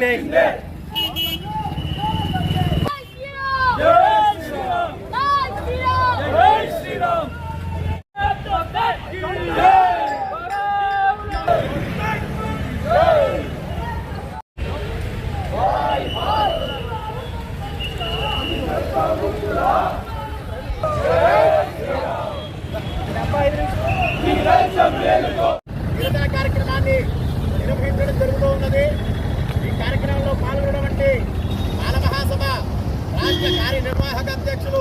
Connect. Connect. కార్యక్రమంలో పాల్గొనటువంటి బాల మహాసభ రాష్ట్ర కార్యనిర్వాహక అధ్యక్షులు.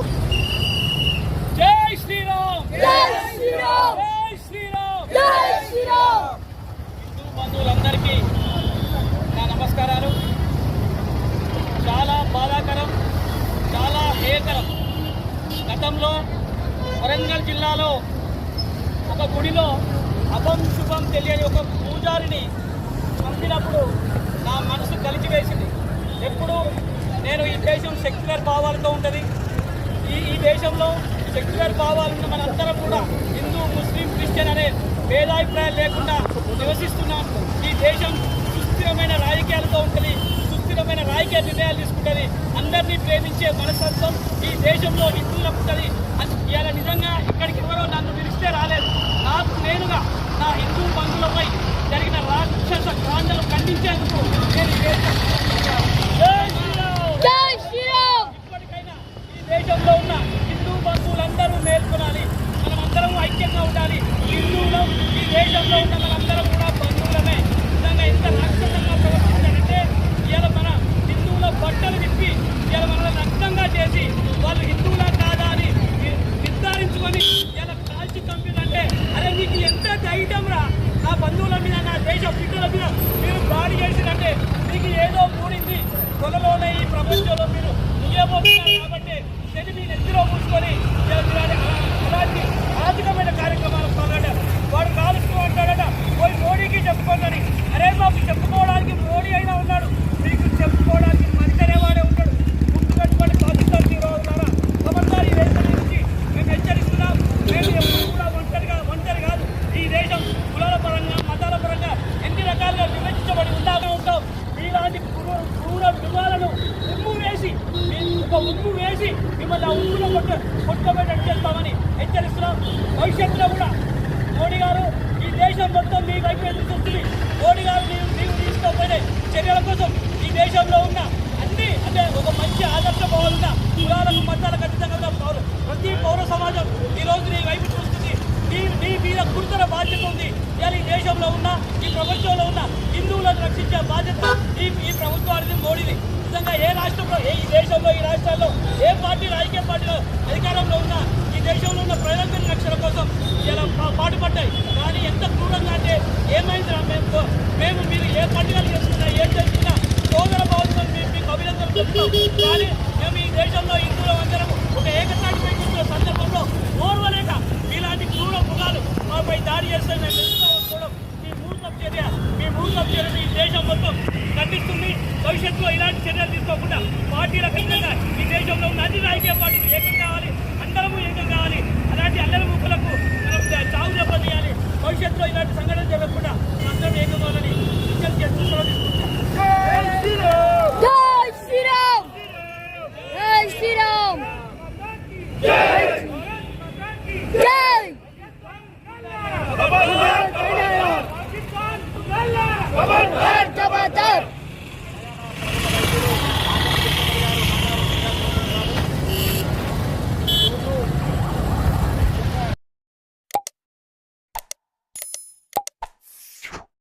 జై శ్రీరామ్! జై శ్రీరామ్! జై శ్రీరామ్! జై శ్రీరామ్! హిందూ బంధువులందరికీ నా నమస్కారాలు. చాలా బాధాకరం చాలా హేయకరం. గతంలో వరంగల్ జిల్లాలో ఒక గుడిలో అపం శుభం తెలియని ఒక పూజారిని చంపినప్పుడు నా మనసు కలిచివేసింది ఎప్పుడు నేను ఈ దేశం సెక్యులర్ భావాలతో ఉంటుంది ఈ ఈ దేశంలో సెక్యులర్ భావాలను మనందరం కూడా హిందూ ముస్లిం క్రిస్టియన్ అనే భేదాభిప్రాయాలు లేకుండా నివసిస్తున్నాం. ఈ దేశం సుస్థిరమైన రాజకీయాలతో ఉంటుంది సుస్థిరమైన రాజకీయ నిర్ణయాలు తీసుకుంటుంది. అందరినీ ప్రేమించే మనస్తత్వం ఈ దేశంలో హిందువులకు ఉంటుంది. ఇవాళ నిజంగా ఇక్కడికి ఎవరో నన్ను పిలిస్తే రాలేదు. నాకు నేనుగా నా హిందూ బంధువులపై జరిగిన రాక్షస కాండలు ఖండించేందుకు నేను ఈ దేశం జై శ్రీరామ్! జై శ్రీరామ్ ఇప్పటికైనా ఈ దేశంలో ఉన్న హిందూ బంధువులందరూ మేల్కొనాలి మనమందరం ఐక్యంగా ఉండాలి హిందువులు ఈ ఉన్న మనందరం కూడా బంధువులనే నిజంగా ఎంత రాక్షసంగా ప్రవర్తించారంటే ఇవాళ మన హిందువుల బట్టలు విప్పి ఇవాళ మనల్ని నగ్నంగా చేసి వాళ్ళు హిందువులా కాదా అని ని- నిర్ధారించుకొని ఇలా కాల్చి చంపిందంటే అరే మీకు ఎంత ధైర్యం రా. నా బంధువుల మీద నా దేశ బిడ్డల మీద మీరు దాడి చేసినట్టే మీకు ఏదో కూడింది త్వరలోనే ఈ ప్రపంచంలో మీరు ముగియబోతున్నారు కాబట్టి శని మీ నెత్తిలో మూసుకొని విభజించబడి ఉండాలని ఉంటాం. మీలాంటి క్రూర క్రూర మృగాలను ఉమ్ము వేసి ఒక ఉమ్ము వేసి మిమ్మల్ని ఆ ఉమ్ములో కొట్ట కొట్టుకోబెట్టట్టు చేస్తామని హెచ్చరిస్తున్నాం. భవిష్యత్తులో కూడా మోడీ గారు ఈ దేశం మొత్తం మీ వైపు ఎదురు చూస్తుంది? మోడీ గారు నీవు నీవు చర్యల కోసం ఈ దేశంలో ఉన్న అన్ని అంటే ఒక మంచి ఆదర్శ భావాలున్న కులాలకు మతాలకు ఖచ్చితంగా పౌరు ప్రతి పౌర సమాజం ఈ రోజు నీ వైపు చూస్తుంది. నీ నీ మీద గురుతర బాధ్యత ఉంది. ఇవాళ ఈ దేశంలో ఉన్న ఈ ప్రపంచంలో ఉన్న హిందువులను రక్షించే బాధ్యత ఈ ఈ ప్రభుత్వానికి మోడీది. నిజంగా ఏ రాష్ట్రంలో ఏ ఈ దేశంలో ఈ రాష్ట్రాల్లో ఏ పార్టీ రాజకీయ పార్టీలో అధికారంలో ఉన్న ఈ దేశంలో ఉన్న ప్రజలందరి రక్షణ కోసం ఇలా పా- పాటుపడ్డాయి. కానీ ఎంత క్రూరంగా అంటే ఏమైంది మేము మేము మీరు ఏ పండుగలు చేసుకున్నా ఏం చేసుకున్నా సోదర భావంతో మీకు అభినందనలు చెప్తాం కానీ మేము ఈ దేశంలో హిందువులు అందరం ఒక ఏకతాటిపై కూర్చున్న సందర్భంలో ఓర్వలేక ఇలాంటి క్రూర పుగాలు మాపై దాడి చేస్తే మేము ఎదుర్కోవడం మీ మూర్ఖం చర్య ప్రభుత్వం మూర్ఖం దేశం మొత్తం ఖండిస్తుంది. భవిష్యత్తులో ఇలాంటి చర్యలు తీసుకోకుండా పార్టీల ఖచ్చితంగా ఈ దేశ